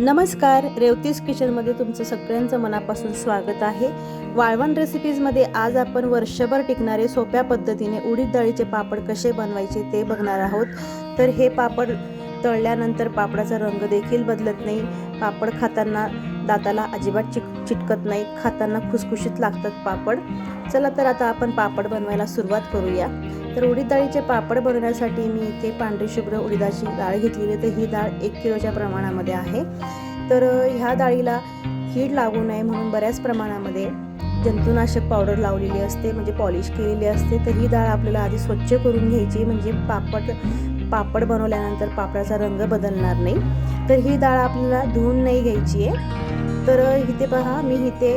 नमस्कार रेवतीस किचनमध्ये तुमचं सगळ्यांचं मनापासून स्वागत आहे. वाळवण रेसिपीजमध्ये आज आपण वर्षभर टिकणारे सोप्या पद्धतीने उडीद डाळीचे पापड कसे बनवायचे ते बघणार आहोत. तर हे पापड तळल्यानंतर पापडाचा रंग देखील बदलत नाही. पापड खाताना दाताला अजिबात चिक चिटकत नाही. खाताना खुसखुशीत लागतात पापड. चला तर आता आपण पापड बनवायला सुरुवात करूया. तर उडीद डाळीचे पापड बनवण्यासाठी मी इथे पांढरी शुभ्र उडीदाची डाळ घेतलेली तर ही डाळ एक किलोच्या प्रमाणामध्ये आहे. तर ह्या डाळीला कीड लागू नये म्हणून बऱ्याच प्रमाणामध्ये जंतुनाशक पावडर लावलेली असते म्हणजे पॉलिश केलेली असते. तर ही डाळ आपल्याला आधी स्वच्छ करून घ्यायची म्हणजे पापड पापड बनवल्यानंतर पापडाचा रंग बदलणार नाही. तर ही डाळ आपल्याला धुवून नाही घ्यायची आहे. तर इथे पहा मी इथे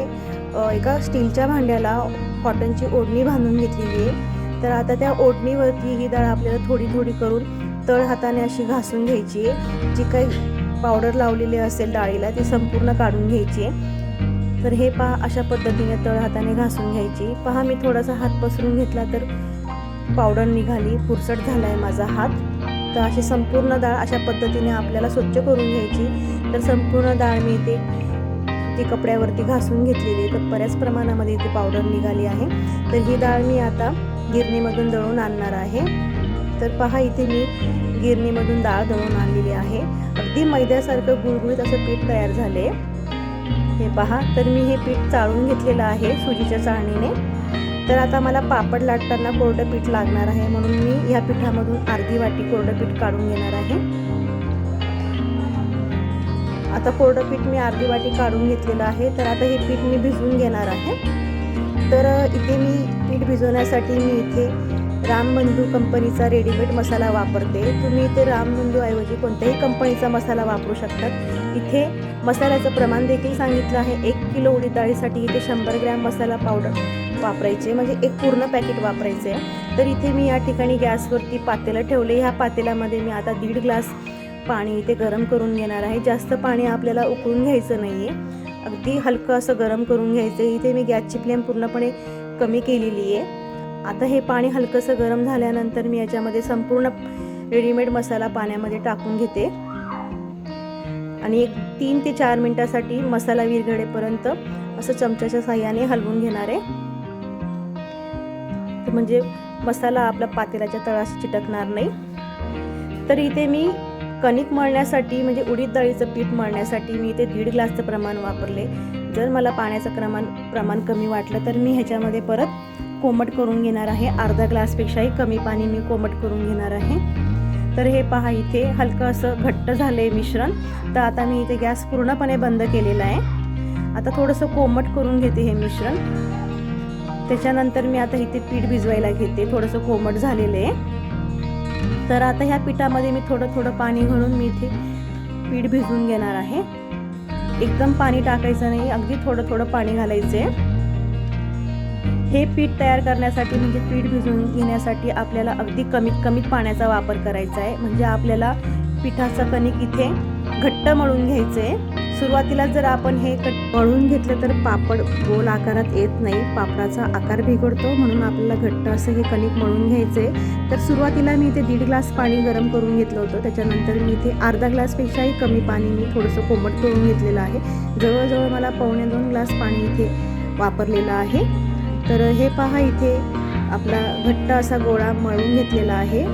एका स्टीलच्या भांड्याला कॉटनची ओढणी बांधून घेतलेली आहे. तर आता त्या ओढणीवरती ही डाळ आपल्याला थोडी थोडी करून तळ हाताने अशी घासून घ्यायची आहे. जी काही पावडर लावलेली असेल डाळीला ती संपूर्ण काढून घ्यायची आहे. तर हे पहा अशा पद्धतीने तळ हाताने घासून घ्यायची पहा मी थोडासा हात पसरून घेतला तर पावडर निघाली पुरसट झाला आहे माझा हात. तर अशी संपूर्ण डाळ अशा पद्धतीने आपल्याला स्वच्छ करून घ्यायची. तर संपूर्ण डाळ मी इथे ती कपड्यावरती घासून घेतलेली आहे. तर बऱ्याच प्रमाणामध्ये इथे पावडर निघाली आहे. तर ही डाळ मी आता गिरणीमधून दळून आणणार आहे. तर पहा इथे मी गिरणीमधून डाळ दळून आणलेली आहे. अगदी मैद्यासारखं गुळगुळीत असं पीठ तयार झाले हे पहा तर मी हे पीठ चाळून घेतलेलं आहे सुजीच्या चाळणीने. तर आता मला पापड लाटताना कोरडं पीठ लागणार आहे म्हणून मी ह्या पिठामधून अर्धी वाटी कोरडं पीठ काढून घेणार आहे. आता कोरडं पीठ मी अर्धी वाटी काढून घेतलेलं आहे. तर आता हे पीठ मी भिजवून घेणार आहे. तर इथे मी पीठ भिजवण्यासाठी मी इथे रामबंधू कंपनीचा रेडीमेड मसाला वापरते. तुम्ही इथे रामबंधूऐवजी कोणत्याही कंपनीचा मसाला वापरू शकतात. इथे मसाल्याचं प्रमाण देखील सांगितलं आहे. एक किलो उडी डाळीसाठी इथे शंभर ग्रॅम मसाला पावडर वापरायचे. म्हणजे एक पूर्ण पॅकेट वापरायचे. आहे तर इथे मी या ठिकाणी गॅसवरती पातेलं ठेवले. ह्या पातेल्यामध्ये मी आता दीड ग्लास पाणी इथे गरम करून घेणार आहे. जास्त पाणी आपल्याला उकळून घ्यायचं नाही आहे अगदी हलकं असं गरम करून घ्यायचं. आहे इथे मी गॅसची फ्लेम पूर्णपणे कमी केलेली आहे. आता हे पाणी हलकंसं गरम झाल्यानंतर मी याच्यामध्ये संपूर्ण रेडीमेड मसाला पाण्यामध्ये टाकून घेते. आणि एक तीन ते चार मिनटासाठी मसाला विरघळेपर्यंत असं चमच्याच्या साह्याने हलवून घेणार आहे. म्हणजे मसाला आपला पातेल्याच्या तळाशी चिटकणार नाही. तर इथे मी कणिक मळण्यासाठी म्हणजे उडीद डाळीचं पीठ मळण्यासाठी मी ते दीड ग्लासचं प्रमाण वापरले. जर मला पाण्याचं प्रमाण प्रमाण कमी वाटलं तर मी ह्याच्यामध्ये परत कोमट करून घेणार आहे. अर्धा ग्लासपेक्षाही कमी पाणी मी कोमट करून घेणार आहे. तर हे पहा इथे हलकं असं घट्ट झालं आहे मिश्रण. तर आता मी इथे गॅस पूर्णपणे बंद केलेला आहे. आता थोडंसं कोमट करून घेते हे मिश्रण. त्याच्यानंतर मी आता इथे पीठ भिजवायला घेते. थोडंसं कोमट झालेलं आहे. तर आता ह्या पिठामध्ये मी थोडं थोडं पाणी घालून मी इथे पीठ भिजवून घेणार आहे. एकदम पाणी टाकायचं नाही अगदी थोडं थोडं पाणी घालायचं आहे हे पीठ तयार करण्यासाठी म्हणजे पीठ भिजवून घेण्यासाठी आपल्याला अगदी कमीत कमीत पाण्याचा वापर करायचा आहे. म्हणजे आपल्याला पिठाचं कणिक इथे घट्ट मळून घ्यायचं आहे सुरुवातीला जर आपण हे कट मळून घेतलं तर पापड गोल आकारात येत नाही. पापडाचा आकार बिघडतो म्हणून आपल्याला घट्ट असं हे कणिक मळून घ्यायचं आहे तर सुरुवातीला मी इथे दीड ग्लास पाणी गरम करून घेतलं होतं. त्याच्यानंतर मी इथे अर्धा ग्लासपेक्षाही कमी पाणी मी थोडंसं कोमट करून घेतलेलं आहे. जवळजवळ मला पावणे दोन ग्लास पाणी इथे वापरलेलं आहे. तर हे पहा इथे आपला घट्ट असा गोळा मळून घेतलेला आहे.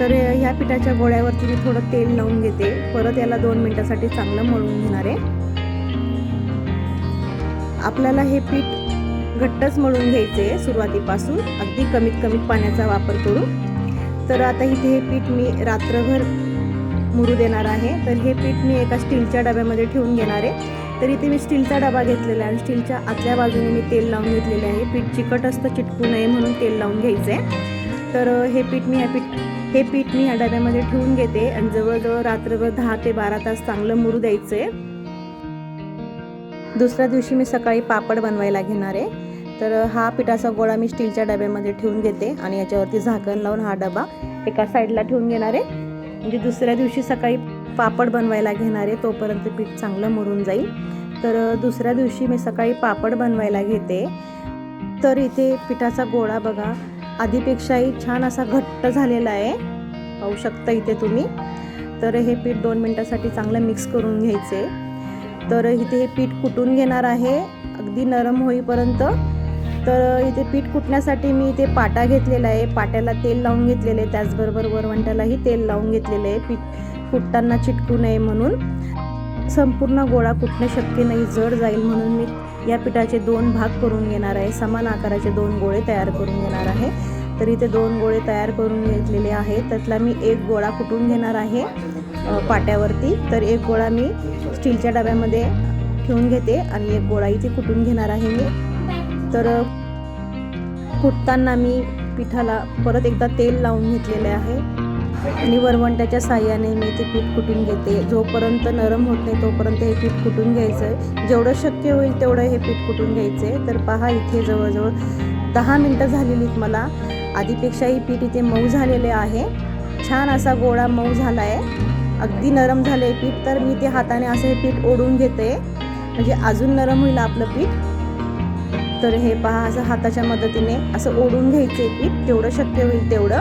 तर ह्या पिठाच्या गोळ्यावरती मी थोडं तेल लावून घेते. परत याला दोन मिनटासाठी चांगलं मळून घेणार आहे. आपल्याला हे पीठ घट्टच मळून घ्यायचे आहे सुरुवातीपासून. अगदी कमीत कमी पाण्याचा वापर करून तर आता इथे हे पीठ मी रात्रभर मुरू देणार आहे. तर हे पीठ मी एका स्टीलच्या डब्यामध्ये ठेवून घेणार आहे. तर इथे मी स्टीलचा डबा घेतलेला आहे आणि स्टीलच्या आतल्या बाजूने मी तेल लावून घेतलेले आहे. पीठ चिकट असतं चिटकू नये म्हणून तेल लावून घ्यायचं आहे तर हे पीठ मी ह्या पीठ हे पीठ मी ह्या डब्यामध्ये ठेवून घेते आणि जवळजवळ रात्रभर दहा ते बारा तास चांगलं मुरू द्यायचं आहे दुसऱ्या दिवशी मी सकाळी पापड बनवायला घेणार आहे. तर हा पिठाचा गोळा मी स्टीलच्या डब्यामध्ये ठेवून घेते आणि याच्यावरती झाकण लावून हा डबा एका साईडला ठेवून घेणार आहे. म्हणजे दुसऱ्या दिवशी सकाळी पापड बनवायला घेणार आहे तोपर्यंत पीठ चांगलं मुरून जाईल. तर दुसऱ्या दिवशी मी सकाळी पापड बनवायला घेते. तर इथे पिठाचा गोळा बघा आधीपेक्षाही छान असा घट्ट झालेला आहे. पाहू शकता इथे तुम्ही. तर हे पीठ दोन मिनटासाठी चांगलं मिक्स करून घ्यायचे. तर इथे हे पीठ कुटून घेणार आहे. अगदी नरम होईपर्यंत. तर इथे पीठ कुटण्यासाठी मी इथे पाटा घेतलेला आहे. पाट्याला तेल लावून घेतलेले आहे. त्याचबरोबर वरवंट्यालाही तेल लावून घेतलेलं आहे. पीठ कुटताना चिटकू नये म्हणून. संपूर्ण गोळा कुटणं शक्य नाही. जड जाईल म्हणून मी या पिठाचे दोन भाग करून घेणार आहे. समान आकाराचे दोन गोळे तयार करून घेणार आहे. तर इथे दोन गोळे तयार करून घेतलेले आहेत. त्यातला मी एक गोळा कुटून घेणार आहे? पाट्यावरती. तर एक गोळा मी स्टीलच्या डब्यामध्ये ठेवून घेते आणि एक गोळा इथे कुटून घेणार आहे मी? तर कुटताना मी पिठाला परत एकदा तेल लावून घेतलेले आहे. आणि वरवंट्याच्या साह्याने मी ते पीठ कुटून घेते. जोपर्यंत नरम होत नाही तोपर्यंत हे पीठ कुटून घ्यायचं? आहे जेवढं शक्य होईल तेवढं हे पीठ कुटून घ्यायचं? आहे तर पहा इथे जवळजवळ दहा मिनटं झालेलीत मला. आधीपेक्षाही पीठ इथे मऊ झालेले आहे. छान असा गोळा मऊ झाला आहे अगदी नरम झालं आहे पीठ. तर मी ते हाताने असं हे पीठ ओढून घेते. म्हणजे अजून नरम होईल आपलं पीठ. तर हे पहा असं हाताच्या मदतीने असं ओढून घ्यायचं आहे पीठ. जेवढं शक्य होईल तेवढं.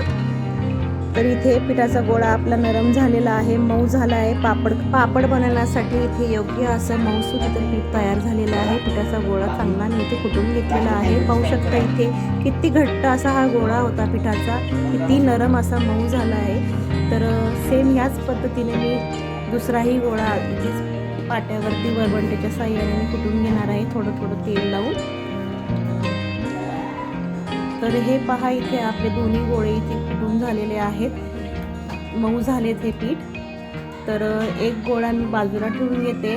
तर इथे पिठाचा गोळा आपला नरम झालेला आहे मऊ झाला आहे. पापड पापड बनवण्यासाठी इथे योग्य असं मऊसूद इथं पीठ तयार झालेलं आहे. पिठाचा गोळा चांगला मी इथे कुटून घेतलेला आहे. पाहू शकता इथे किती घट्ट असा हा गोळा होता पिठाचा. किती नरम असा मऊ झाला आहे. तर सेम ह्याच पद्धतीने मी दुसराही गोळा इथेच पाट्यावरती वरवंट्याच्या साह्याने मी कुटून घेणार आहे. थोडं थोडं तेल लावून. तर हे पहा इथे आपले दोन्ही गोळे इथे झालेले आहेत. मऊ झालेत हे पीठ. तर एक गोळा मी बाजूला ठेवून घेते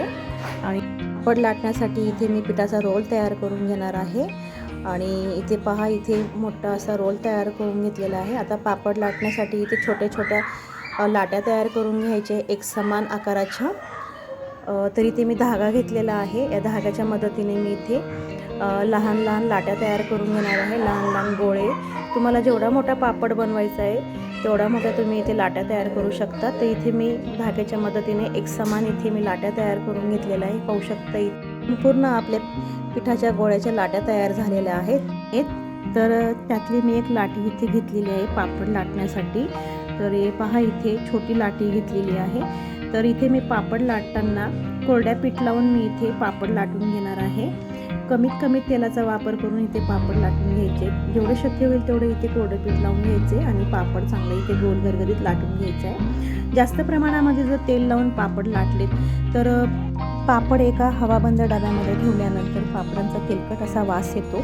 आणि पापड लाटण्यासाठी इथे मी पिठाचा रोल तयार करून घेणार आहे. आणि इथे पहा इथे मोठा असा रोल तयार करून घेतलेला आहे. आता पापड लाटण्यासाठी इथे छोट्या छोट्या लाट्या तयार करून घ्यायचे एक समान आकाराच्या. तर इथे मी धागा घेतलेला आहे. या धाग्याच्या मदतीने मी इथे लहान लहान लाट्या तयार करून घेणार आहे. लहान लहान गोळे. तुम्हाला जेवढा मोठा पापड बनवायचा आहे तेवढा मोठा तुम्ही इथे लाट्या तयार करू शकता. तर इथे मी धाग्याच्या मदतीने एक समान इथे मी लाट्या तयार करून घेतलेल्या आहे. पाहू शकता इथे संपूर्ण आपल्या पिठाच्या गोळ्याच्या लाट्या तयार झालेल्या आहेत आहेत. तर त्यातली मी एक लाटी इथे घेतलेली आहे पापड लाटण्यासाठी. तर हे पहा इथे छोटी लाटी घेतलेली आहे. तर इथे मी पापड लाटताना कोरड्या पीठ लावून मी इथे पापड लाटून घेणार आहे. कमीत कमी तेलाचा वापर करून इथे पापड लाटून घ्यायचे. जेवढे शक्य होईल तेवढे इथे कोरडं पीठ लावून घ्यायचे आणि पापड चांगलं इथे गोल गरगरीत लाटून घ्यायचं आहे. जास्त प्रमाणामध्ये जर तेल लावून पापड लाटलेत तर पापड एका हवाबंद डब्यामध्ये ठेवल्यानंतर पापडांचा तेलकट असा वास येतो.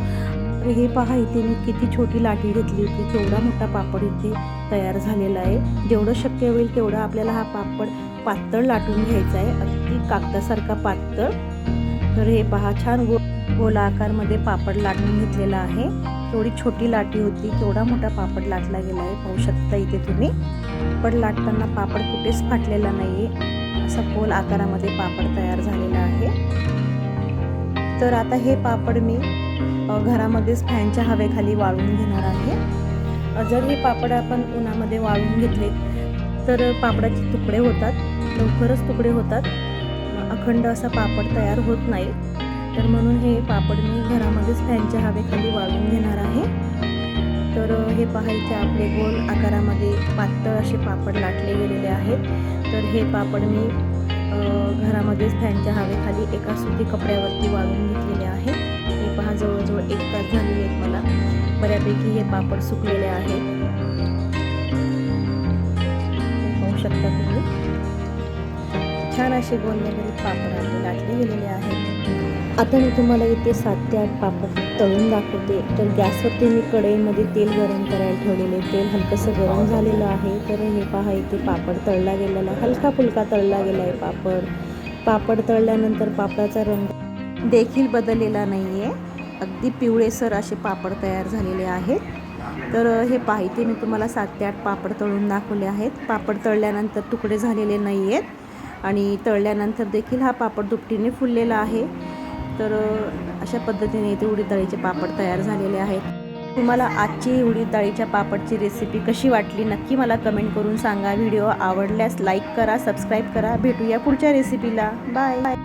हे पहा इथे मी किती छोटी लाटी घेतली होती. केवढा मोठा पापड इथे तयार झालेला आहे. जेवढं शक्य होईल तेवढं आपल्याला हा पापड पातळ लाटून घ्यायचा आहे. अगदी कागदासारखा पातळ. तर हे पहा छान गो गोला आकारमध्ये पापड लाटून घेतलेला आहे. थोडी छोटी लाटी होती. केवढा मोठा पापड लाटला गेला आहे. पाहू शकता इथे तुम्ही. पापड लाटताना पापड कुठेच फाटलेला नाही आहे असा पोल आकारामध्ये पापड तयार झालेला आहे. तर आता हे पापड मी घरामध्येच फॅनच्या हवेखाली वाळून घेणार आहे. जर हे पापड आपण उन्हामध्ये वाळून घेतले तर पापडाचे तुकडे होतात. लवकरच तुकडे होतात. अखंड असा पापड तयार होत नाही. तर म्हणून हे पापड मी घरामध्येच फॅनच्या हवेखाली वाळून घेणार आहे. तर हे पाहायचे आपले गोल आकारामध्ये पातळ असे पापड लाटले गेलेले आहेत. तर हे पापड मी घरामध्येच फॅनच्या हवेखाली एका सुती कपड्यावरती वाळून घेतलेले आहे पहा जवळजवळ एक तास झालेले आहेत मला. बऱ्यापैकी हे पापड सुकलेले आहेत. पाहू शकता तुम्ही. छान असे गोल वगैरे पापड आपले लाटले गेलेले आहेत. आता मी तुम्हाला इथे सात ते आठ पापड तळून दाखवते. तर गॅसवरती मी कढईमध्ये तेल गरम करायला ठेवलेले तेल हलकंसं गरम झालेलं आहे. तर हे पहा इथे पापड तळला गेलेला हलका फुलका तळला गेला आहे पापड. पापड तळल्यानंतर पापडाचा रंग देखील बदललेला नाही आहे अगदी पिवळेसर असे पापड तयार झालेले आहेत. तर हे पाहिजे मी तुम्हाला सात ते आठ पापड तळून दाखवले आहेत. पापड तळल्यानंतर तुकडे झालेले नाही आहेत आणि तळल्यानंतर देखील हा पापड दुपटीने फुललेला आहे. तर अशा पद्धतीने इथे उडीद डाळीचे पापड तयार झालेले आहेत. तुम्हाला आजची उडीद डाळीच्या पापडची रेसिपी कशी वाटली नक्की मला कमेंट करून सांगा. व्हिडिओ आवडल्यास लाईक करा सबस्क्राईब करा. भेटूया पुढच्या रेसिपीला बाय बाय